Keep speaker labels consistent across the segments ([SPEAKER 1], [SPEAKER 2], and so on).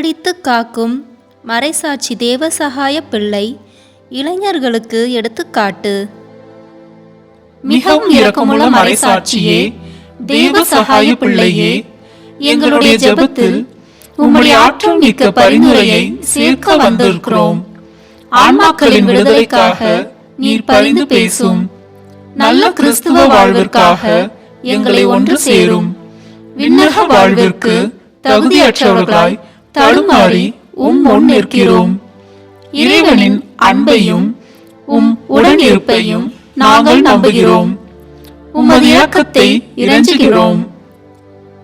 [SPEAKER 1] பிடித்து காக்கும் மறைசாட்சி தேவசகாய பிள்ளை இளைஞர்களுக்கு எடுத்துக்காட்டு.
[SPEAKER 2] மிகவும் இரக்கமுள்ள மறைசாட்சியே தேவ சகாய பிள்ளையே எங்களுடைய ஜெபத்தில் உம்முடைய ஆற்றல் மிக்க பரிந்துரையை சேர்க்க வந்திருக்கிறோம். ஆன்மாக்களின் விடுதலைக்காக நீர் பரிந்து பேசும். நல்ல கிறிஸ்துவ வாழ்விற்காக எங்களை ஒன்று சேரும். விண்ணக வாழ்விற்கு தகுதியற்றவர்களாய் தடுமாறி உம் முன் நிற்கிறோம். இறைவனின் அன்பையும் உம் உடனிருப்பையும் நாங்கள் நம்புகிறோம். உமது இயக்கத்தை இறைஞ்சுகிறோம்.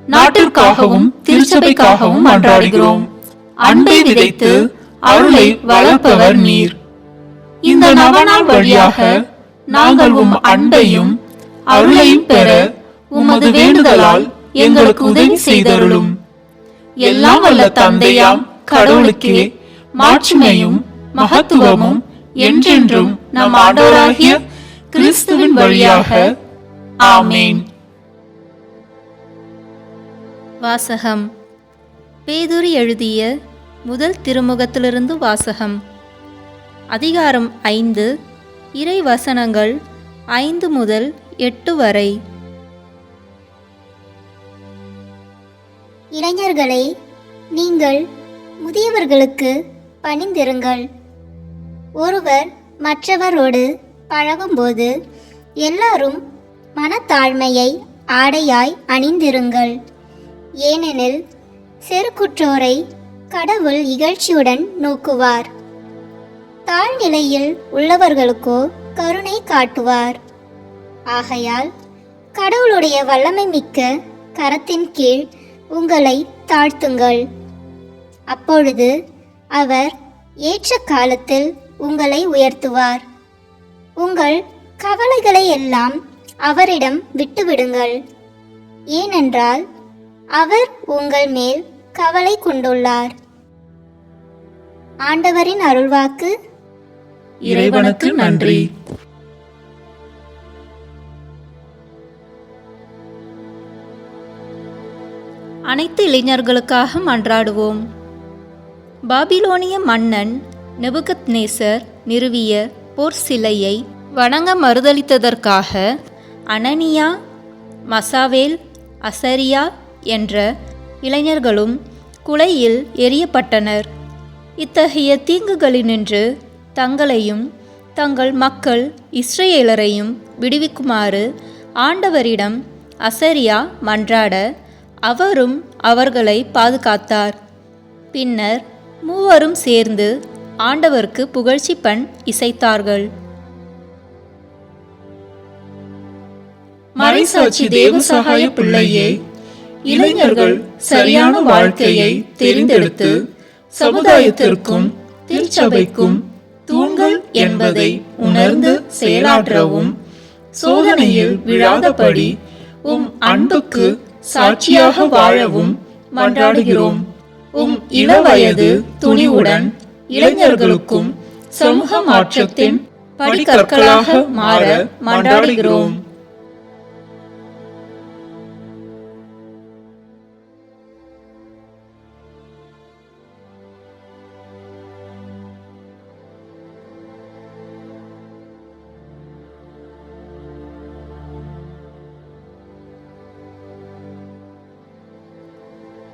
[SPEAKER 2] நாட்டிற்காகவும் திருச்சபைக்காகவும் அன்றாடுகிறோம். அன்பை விதைத்து அருளை வளர்ப்பவர் நீர். இந்த நவநாள் வழியாக நாங்கள் உம் அன்பையும் அருளையும் பெற உமது வேண்டுதலால் எங்களுக்கு உதவி செய்தருளும். எல்லாம் வல்ல தந்தையாம் கடவுளுக்கே மாட்சிமையும் மகத்துவமும் என்றென்றும் நம் ஆண்டோராகிய கிறிஸ்துவின் வழியாக. ஆமேன்.
[SPEAKER 1] வாசகம். பேதுரி எழுதிய முதல் திருமுகத்திலிருந்து வாசகம். அதிகாரம் ஐந்து இறை வசனங்கள் ஐந்து முதல் எட்டு வரை.
[SPEAKER 3] இளைஞர்களே நீங்கள் முதியவர்களுக்கு பணிந்திருங்கள். ஒருவர் மற்றவரோடு பழகும்போது எல்லாரும் மனத்தாழ்மையை ஆடையாய் அணிந்திருங்கள். ஏனெனில் செருக்குற்றோரை கடவுள் இகழ்ச்சியுடன் நோக்குவார். தாழ்நிலையில் உள்ளவர்களுக்கோ கருணை காட்டுவார். ஆகையால் கடவுளுடைய வல்லமை மிக்க கரத்தின் கீழ் உங்களை தாழ்த்துங்கள். அப்பொழுது அவர் ஏற்ற காலத்தில் உங்களை உயர்த்துவார். உங்கள் கவலைகளை எல்லாம் அவரிடம் விட்டுவிடுங்கள். ஏனென்றால் அவர் உங்கள் மேல் கவலை கொண்டுள்ளார். ஆண்டவரின் அருள்வாக்கு.
[SPEAKER 2] இறைவனுக்கு நன்றி.
[SPEAKER 1] அனைத்து இளைஞர்களுக்காக மன்றாடுவோம். பாபிலோனிய மன்னன் நெபுகத்நேசர் நிறுவிய போர் சிலையை வணங்க மறுதளித்ததற்காக அனனியா மசாவேல் அசரியா என்ற இளைஞர்களும் குலையில் எரியப்பட்டனர் இத்தகைய தீங்குகளினின்று தங்களையும் தங்கள் மக்கள் இஸ்ரேலரையும் விடுவிக்குமாறு ஆண்டவரிடம் அசரியா மன்றாட அவரும் அவர்களை பாதுகாத்தார். பின்னர் மூவரும் சேர்ந்து ஆண்டவருக்கு புகழ்ச்சி பண் இசைத்தார்கள்.
[SPEAKER 2] மறைசாட்சி தேவசகாய பிள்ளையே இளைஞர்கள் சரியான வாழ்க்கையை தெரிந்தெடுத்து சமுதாயத்திற்கும் திருச்சபைக்கும் தூண்கள் என்பதை உணர்ந்து செயலாற்றவும் சோதனையில் விழாதபடி உம் அன்புக்கு சாட்சியாக வாழவும் மன்றாடுகிறோம். உம் இளவயது துணிவுடன் இளைஞர்களுக்கும் சமூக மாற்றத்தின் படிக்கற்களாக மாற மன்றாடுகிறோம்.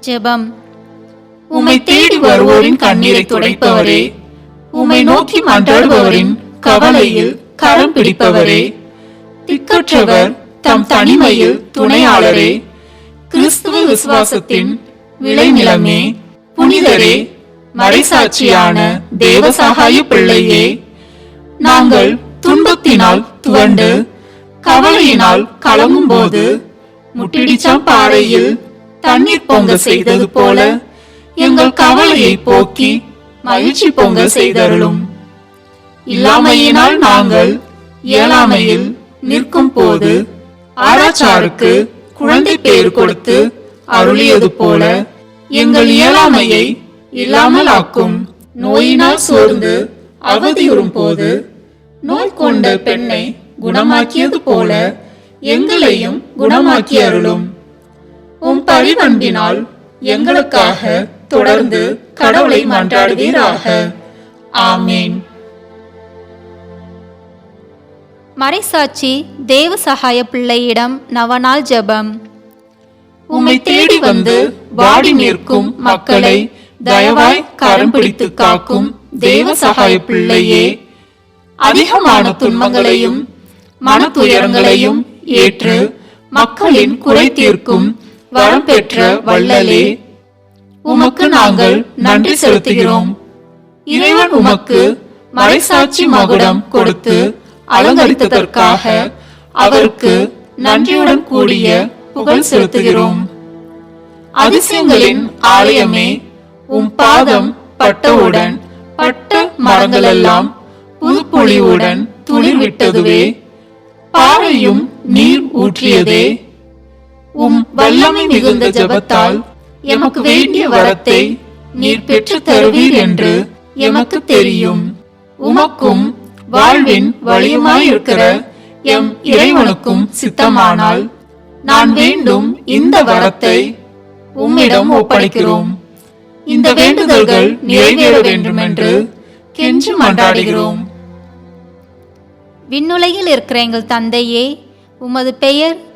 [SPEAKER 1] ஜெபம்.
[SPEAKER 2] உம்மை தேடி வருவோரின் கண்ணீரை துடைப்பவரே. உம்மை நோக்கி மன்றாடுபவரின் கவலையில் கரம் பிடிப்பவரே. திக்கற்றவர் தம் தனிமையில் துணையாளரே. கிறிஸ்துவ விசுவாசத்தின் விளைநிலமே. புனிதரே மறைசாட்சியான தேவசகாய பிள்ளையே. நாங்கள் துன்பத்தினால் துவண்டு கவலையினால் கலங்கும் போது முட்டிடிச்சாம் பாறையில் தண்ணீர் பொங்க செய்தது போல எங்கள் கவலையை போக்கி மகிழ்ச்சி பொங்க செய்தருளும். இல்லாமையினால் நாங்கள் இயலாமையில் நிற்கும் போது ஆராச்சாருக்கு குழந்தை பேர் கொடுத்து அருளியது போல எங்கள் இயலாமையை இல்லாமல் ஆக்கும் நோயினால் சோர்ந்து அவதியுறும் போது நோய் கொண்ட பெண்ணை குணமாக்கியது போல எங்களையும் குணமாக்கி அருளும் உம் பரிவன்பினால் எங்களுக்காக தொடர்ந்து கடவுளை மன்றாடுவீராக. ஆமேன்.
[SPEAKER 1] மறைசாட்சி தேவ சகாய பிள்ளையிடம் நவநாள் ஜெபம்.
[SPEAKER 2] உம்மை தேடி வந்து வாடி நிற்கும் மக்களை தயவாய் கரம் பிடித்து காக்கும் தேவ சகாய பிள்ளையே அதிகமான துன்பங்களையும் மன துயரங்களையும் ஏற்று மக்களின் குறை தீர்க்கும் வரம் பெற்ற வள்ளலே உமக்கு நாங்கள் நன்றி செலுத்துகிறோம். இறைவன் உமக்கு மறைசாட்சி மகுடம் கொடுத்து அலங்கரித்ததற்காக அவருக்கு நன்றியுடன் கூடிய புகழ் செலுத்துகிறோம். அதிசயங்களின் ஆலயமே உம் பாதம் பட்டவுடன் பட்ட மரங்களெல்லாம் புதுப்பொழிவுடன் துளிர் விட்டதுவே பாறையும் நீர் ஊற்றியதே. உம் வல்லமை மிகுந்த ஜெபத்தால் எமக்கு வேண்டிய வரத்தை நீர் பெற்று தருவீர் என்று எமக்கு தெரியும். உமக்கும் வாழ்வின் வழியுமாயிருக்கிற எம் இறைவனுக்கும் சித்தமானால் நான் வேண்டும் இந்த வரத்தை உம்மிடம் ஒப்படைக்கிறோம். இந்த வேண்டுதல்கள் நிறைவேற வேண்டும் என்று கெஞ்சி மன்றாடுகிறோம்.
[SPEAKER 1] விண்ணுலகில் இருக்கிற எங்கள் தந்தையே உமது பெயர்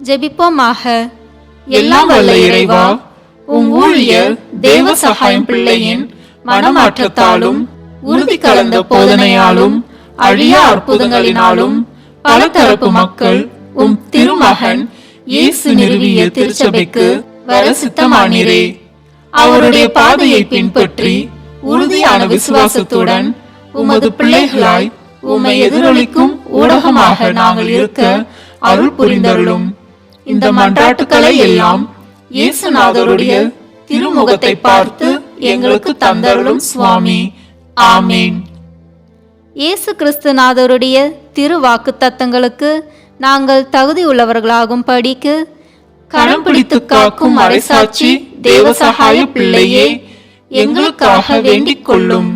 [SPEAKER 1] ஜெபிப்போமாக.
[SPEAKER 2] எல்லாம் வல்ல இறைவா உம் ஊழியர் தேவ சகாயம் பிள்ளையின் மனமாற்றத்தாலும் உறுதி கலந்த போதனையாலும் அழியா அற்புதங்களினாலும் பல தரப்பு மக்கள் உம் திருமகன் இயேசு நிறுவிய திருச்சபைக்கு வர சித்தமானீரே. அவருடைய பாதையை பின்பற்றி உறுதியான விசுவாசத்துடன் உமது பிள்ளைகளாய் உம்மை எதிரொலிக்கும் ஊடகமாக நாங்கள் இருக்க அருள் புரிந்தருளும். இந்த மன்றாட்டுக்களை எல்லாம் இயேசுநாதருடைய திருமுகத்தை பார்த்து எங்களுக்கு தந்தருளும் சுவாமி. ஆமேன்.
[SPEAKER 1] இயேசு கிறிஸ்துநாதருடைய திரு வாக்கு தத்தங்களுக்கு நாங்கள் தகுதி உள்ளவர்களாகும் படிக்கு
[SPEAKER 2] கரம் பிடித்து காக்கும் மறைசாட்சி தேவசகாய பிள்ளையே எங்களுக்காக வேண்டிக் கொள்ளும்